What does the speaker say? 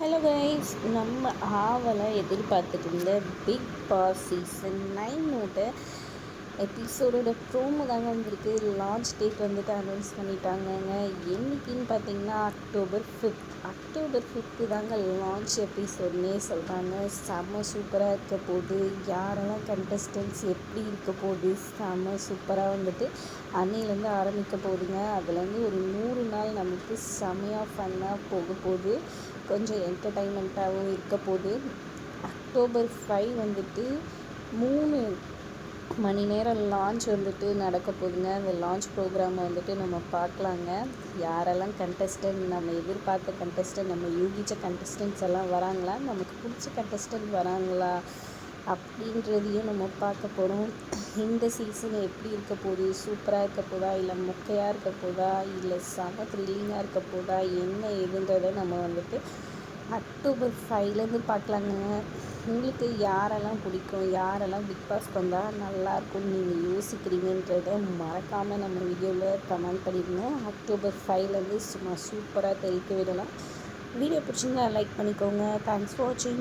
Hello guys நம்ம ஆவலை எதிர்பார்த்துட்டு இருந்த பிக் பாஸ் சீசன் நைனோட எபிசோடோட ப்ரோமோ தாங்க வந்திருக்கு. லான்ச் டேட் வந்துட்டு அனௌன்ஸ் பண்ணிட்டாங்கங்க. என்றைக்குன்னு பார்த்தீங்கன்னா அக்டோபர் ஃபிஃப்த் அக்டோபர் ஃபிஃப்த்து தாங்க லான்ச் எபிசோட்னே சொல்கிறாங்க செம்ம சூப்பராக இருக்க போகுது. யாரெல்லாம் கண்டஸ்டன்ஸ் எப்படி இருக்க போகுது? செம்ம சூப்பராக வந்துட்டு அன்னையிலேருந்து ஆரம்பிக்க போகுதுங்க. அதுலேருந்து ஒரு நூறு வந்துட்டு செமையாக ஃபன்னாக போக போகுது. கொஞ்சம் என்டர்டைன்மெண்ட்டாகவும் இருக்க போகுது. அக்டோபர் ஃபைவ் வந்துட்டு மூணு மணி நேரம் லான்ச் வந்துட்டு நடக்க போகுதுங்க. அந்த லான்ச் ப்ரோக்ராமை வந்துட்டு நம்ம பார்க்கலாங்க. யாரெல்லாம் கண்டஸ்டன்ட் நம்ம எதிர்பார்த்த கண்டஸ்டன்ட் நம்ம யூகிச்ச கண்டஸ்டன்ட்ஸ் எல்லாம் வராங்களா? நமக்கு பிடிச்ச கண்டஸ்டன்ட் வராங்களா? அப்படின்றதையும் நம்ம பார்க்க போகிறோம் இந்த சீசன் எப்படி இருக்க போகுது? சூப்பராக இருக்க போதா? இல்லை மொக்கையாக இருக்க போதா? இல்லை செம த்ரில்லிங்காக இருக்க போதா? என்ன ஏதுன்றதை நம்ம வந்துட்டு அக்டோபர் ஃபைவ்லேருந்து பார்க்கலாங்க. உங்களுக்கு யாரெல்லாம் பிடிக்கும்? யாரெல்லாம் பிக் பாஸ் வந்தால் நல்லாயிருக்கும்னு நீங்கள் யோசிக்கிறீங்கன்றத மறக்காமல் நம்ம வீடியோவில் கமெண்ட் பண்ணிடுங்க. அக்டோபர் ஃபைவ்லேருந்து சும்மா சூப்பராக தெரிவிக்க விடலாம். வீடியோ பிடிச்சிருந்தா லைக் பண்ணிக்கோங்க. தேங்க்ஸ் ஃபார் வாட்சிங்